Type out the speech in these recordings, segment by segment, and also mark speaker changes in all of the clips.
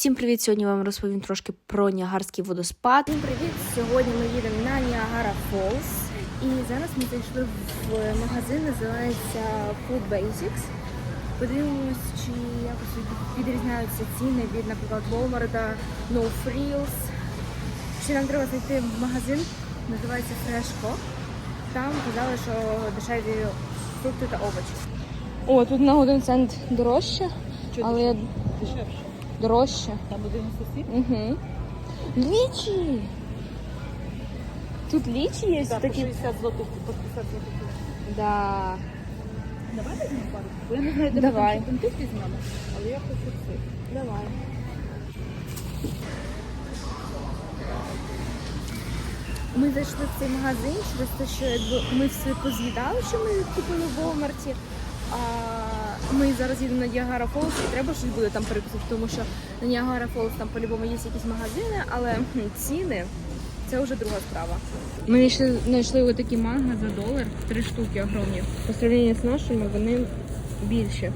Speaker 1: Всім привіт! Сьогодні вам розповім трошки про Ніагарський водоспад.
Speaker 2: Всім привіт! Сьогодні ми їдемо на Ніагара Фолс. І зараз ми зайшли в магазин, називається Food Basics. Подивимось, чи якось відрізняються ціни від, наприклад, Walmart, No Frills. Ще нам треба знайти магазин, називається Freshco. Там казали, що дешеві фрукти та овочі. О, тут на один цент дорожче, але
Speaker 3: Дешевше.
Speaker 2: Дорожче.
Speaker 3: Там один сусід.
Speaker 2: Угу. Лічі! Тут лічі є
Speaker 3: по
Speaker 2: такі.
Speaker 3: 60 злотих, по 50 злотих.
Speaker 2: Да.
Speaker 3: Давай візьмемо пару. Бо я не знаю, де
Speaker 2: Давай.
Speaker 3: ми тут візьмемо, але я хочу це.
Speaker 2: Давай. Ми зайшли в цей магазин через те, що якби ми все поз'їдали, що ми купили в Walmart. Ми зараз їдемо на Ніагара Фолс і треба щось буде там перекусити, тому що на Ніагара Фолс там по-любому є якісь магазини, але ціни це вже друга справа. Ми знайшли, знайшли отакі манго за долар, три штуки огромні. По сравненню з нашими вони більші.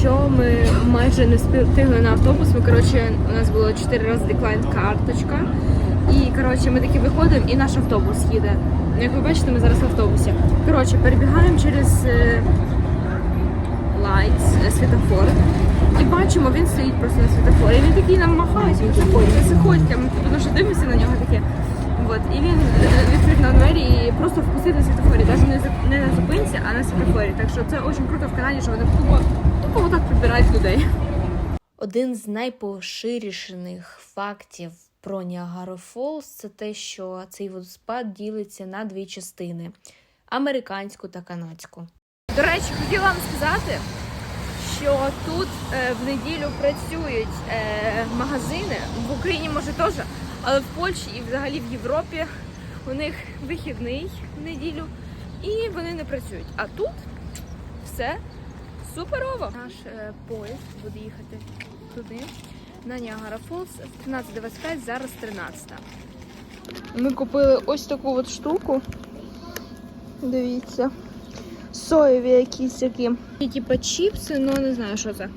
Speaker 2: Що ми майже не встигли на автобус. Ми коротше, у нас було 4 рази деклайн карточка. І коротше, ми таки виходимо, і наш автобус їде. Як ви бачите, ми зараз в автобусі. Коротше, перебігаємо через е, lights, е, світофор. І бачимо, він стоїть просто на світофорі. Він такий нам махає, він заходьте, заходьте. Ми тому що дивимося на нього таке. От. І він е, відкрив на двері і просто впустив на світофорі, навіть не, на зупинці, а на світофорі. Так що це дуже круто в Канаді, що вони тупо, тупо отак підбирають людей.
Speaker 1: Один з найпоширішених фактів про Ніагару Фолс це те, що цей водоспад ділиться на дві частини: американську та канадську.
Speaker 2: До речі, хотіла вам сказати, що тут е, в неділю працюють е, магазини, в Україні може теж, але в Польщі і взагалі в Європі у них вихідний в неділю і вони не працюють. А тут все суперово. Наш е, поїзд буде їхати туди, на Ніагара Фолс, 13.25, зараз 13. Ми купили ось таку от штуку. Дивіться. Соєві якісь такі. І типу чіпси, ну не знаю, що це.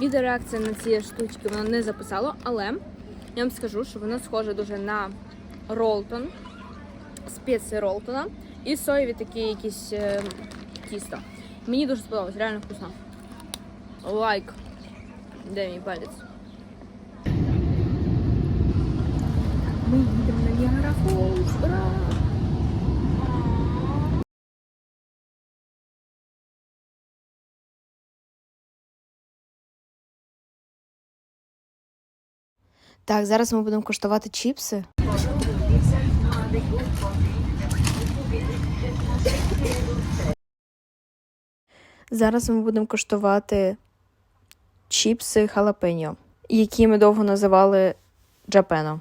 Speaker 2: Відеореакція на ці штучки воно не записало, але я вам скажу, що воно схоже дуже на ролтон, спеції ролтона і соєві такі якісь е, тісто. Мені дуже сподобалось, реально вкусно. Лайк. Де мій палець? Ми їдемо на Ніагара Фолз, ура!
Speaker 1: Так, зараз ми будемо куштувати чіпси. Зараз ми будемо куштувати чіпси халапеньо, які ми довго називали джапено.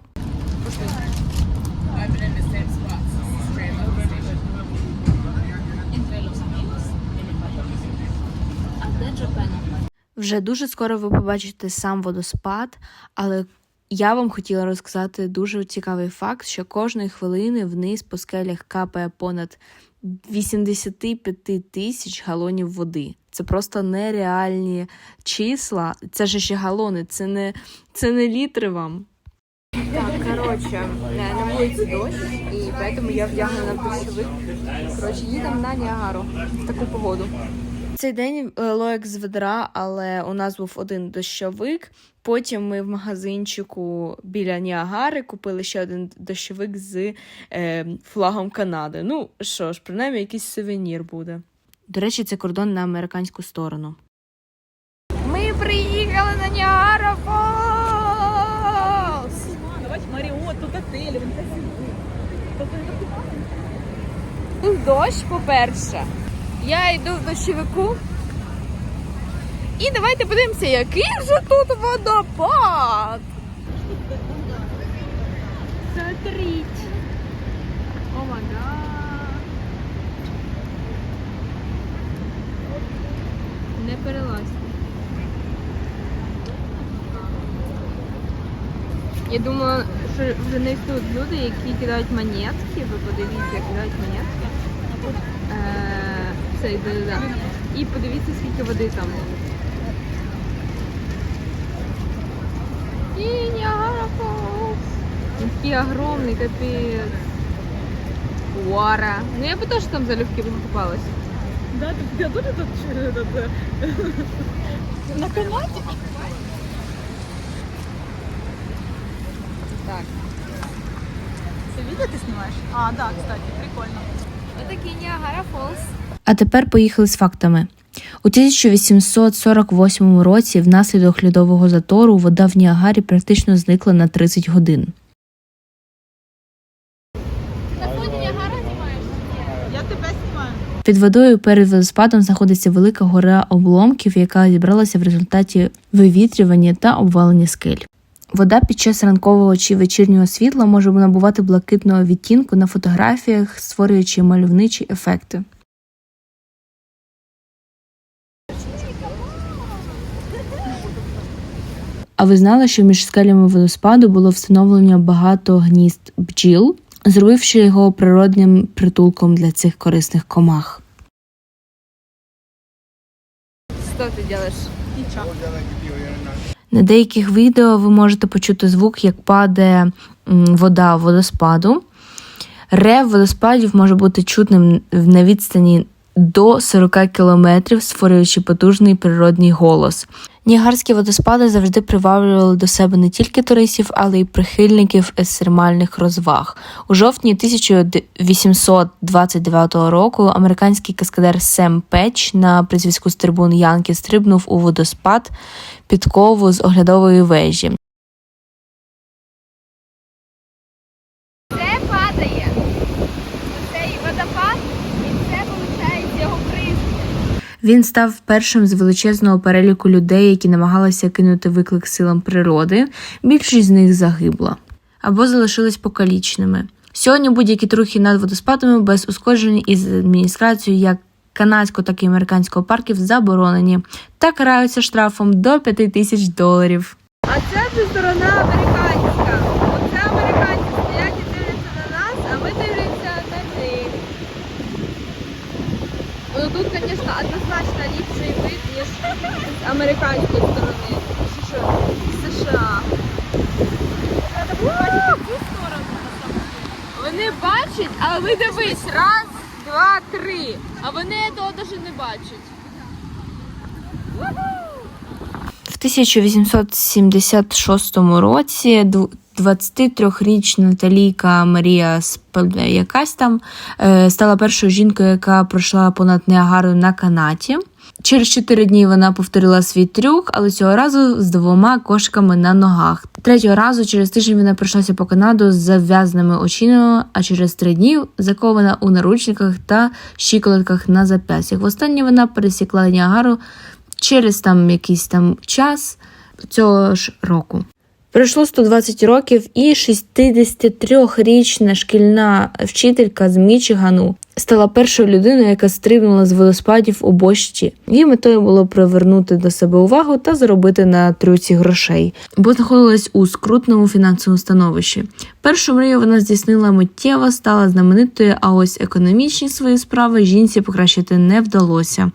Speaker 1: Вже дуже скоро ви побачите сам водоспад, але я вам хотіла розказати дуже цікавий факт, що кожної хвилини вниз по скелях капає понад 85 тисяч галонів води. Це просто нереальні числа. Це ж ще галони, це не, це не літри вам.
Speaker 2: Так, короче, на, на вулиці дощ, і поэтому я вдягнена дощовик. Короче, їдемо на Ніагару в таку погоду.
Speaker 1: Цей день е, лоєк з ведра, але у нас був один дощовик. Потім ми в магазинчику біля Ніагари купили ще один дощовик з е, флагом Канади. Ну що ж, принаймні якийсь сувенір буде. До речі, це кордон на американську сторону.
Speaker 2: Ми приїхали на Ніагара Фолс!
Speaker 3: Маріот, тут отель, він.
Speaker 2: Тут дощ, по-перше. Я йду в дощовику. І давайте подивимося, який же тут водопад. Смотрите.
Speaker 1: Я думала, що вже не тут люди, які кидають монетки. Ви подивіться, як кидають монетки. Е, Це да, да, да. І подивіться, скільки води там. І Ніагара Фолс. Він такий огромний, капець. Уара. Ну я би теж там залюбки би купалась.
Speaker 3: Да, ты, я тоже тут э, этот, э, на канате. Ты видео ты снимаешь? А, да, кстати, прикольно.
Speaker 1: Отакий Ніагара Фолс.
Speaker 2: А тепер поїхали з фактами. У 1848 році внаслідок льодового затору вода в Ніагарі практично зникла на 30 годин.
Speaker 1: На фоні Ніагара знімаєш?
Speaker 3: Я тебя снимаю.
Speaker 2: Під водою перед водоспадом знаходиться велика гора обломків, яка зібралася в результаті вивітрювання та обвалення скель. Вода під час ранкового чи вечірнього світла може набувати блакитного відтінку на фотографіях, створюючи мальовничі ефекти. А ви знали, що між скелями водоспаду було встановлено багато гнізд бджіл, зробивши його природним притулком для цих корисних комах.
Speaker 1: Що ти робиш?
Speaker 3: Ничего.
Speaker 2: На деяких відео ви можете почути звук, як падає вода водоспаду. Рев водоспадів може бути чутним на відстані до 40 км, створюючи потужний природний голос. Ніагарські водоспади завжди приваблювали до себе не тільки туристів, але й прихильників екстремальних розваг. У жовтні 1829 року американський каскадер Сем Печ на призвіску з трибун Янки стрибнув у водоспад підкову з оглядової вежі.
Speaker 1: Це падає. Цей водопад, і це виходить його приз.
Speaker 2: Він став першим з величезного переліку людей, які намагалися кинути виклик силам природи. Більшість з них загибла або залишились покалічними. Сьогодні будь-які трухи над водоспадами без ускоджень із адміністрацією як канадського, так і американського парків заборонені та караються штрафом до 5 тисяч доларів.
Speaker 1: А це сторона американська. Оце американці стоять і дивляться на нас, а ми дивимося на них. Ну тут, звісно, однозначно ліпший вид, ніж з американської сторони. Що? США. Вони бачать, а ви дивись, раз, два, три. А вони того навіть не бачать.
Speaker 2: В 1876 році ду- 23-річна Наталійка Марія якась там е, стала першою жінкою, яка пройшла понад Ніагарою на канаті. Через 4 дні вона повторила свій трюк, але цього разу з двома кошками на ногах. Третього разу через тиждень вона пройшлася по Канаду з зав'язаними очима, а через три дні закована у наручниках та щиколотках на зап'ястях. Востаннє вона пересікла Ніагару через там якийсь там час цього ж року. Пройшло 120 років, і 63-річна шкільна вчителька з Мічигану стала першою людиною, яка стрибнула з водоспадів у бощі. Її метою було привернути до себе увагу та заробити на трюці грошей, бо знаходилась у скрутному фінансовому становищі. Першу мрію вона здійснила миттєво, стала знаменитою, а ось економічні свої справи жінці покращити не вдалося.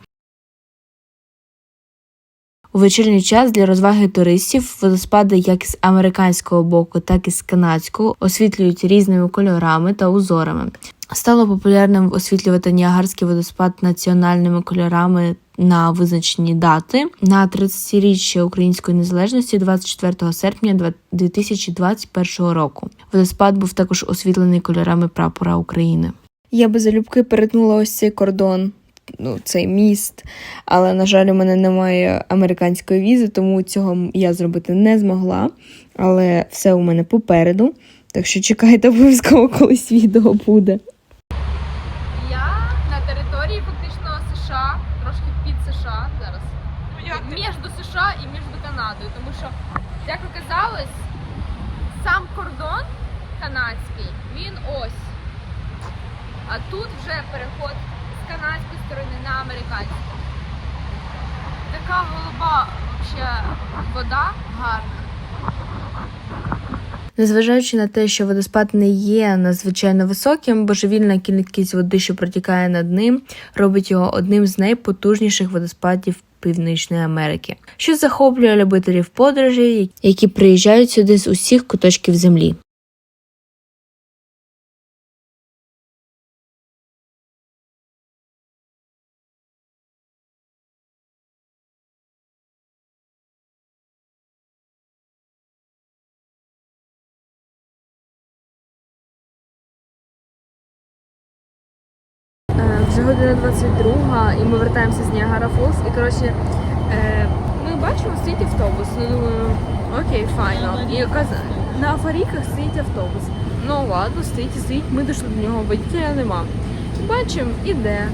Speaker 2: У вечірній час для розваги туристів водоспади як з американського боку, так і з канадського освітлюють різними кольорами та узорами. Стало популярним освітлювати Ніагарський водоспад національними кольорами на визначені дати на 30-річчя української незалежності 24 серпня 2021 року. Водоспад був також освітлений кольорами прапора України. Я би залюбки перетнула ось цей кордон, ну цей міст. Але, на жаль, у мене немає американської візи, тому цього я зробити не змогла. Але все у мене попереду. Так що чекайте, обов'язково колись відео буде.
Speaker 1: Я на території фактично США, трошки під США зараз. Між США і між Канадою. Тому що, як оказалось, сам кордон канадський, він ось. А тут вже переход з канадської сторони на американську.
Speaker 2: Така голуба вообще вода гарна.
Speaker 4: Незважаючи на те, що водоспад не є надзвичайно високим, божевільна кількість води, що протікає над ним, робить його одним з найпотужніших водоспадів Північної Америки, що захоплює любителів подорожей, які приїжджають сюди з усіх куточків землі.
Speaker 2: Вже година 22, і ми вертаємося з Ніагара Фолз. І коротше, е, ми бачимо, стоїть автобус. Ну думаю, окей, файно. І на аварійках стоїть автобус. Ну ладно, стоїть і стоїть, ми дійшли до нього, водителя нема. Бачимо, іде.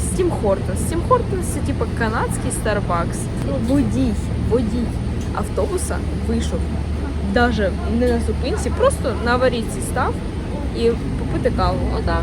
Speaker 2: Стім Хортонс. Стім Хортонс це типу канадський Starbucks. Водій, водій автобуса вийшов. Даже не на зупинці, просто на аварійці став і попити каву. Отак.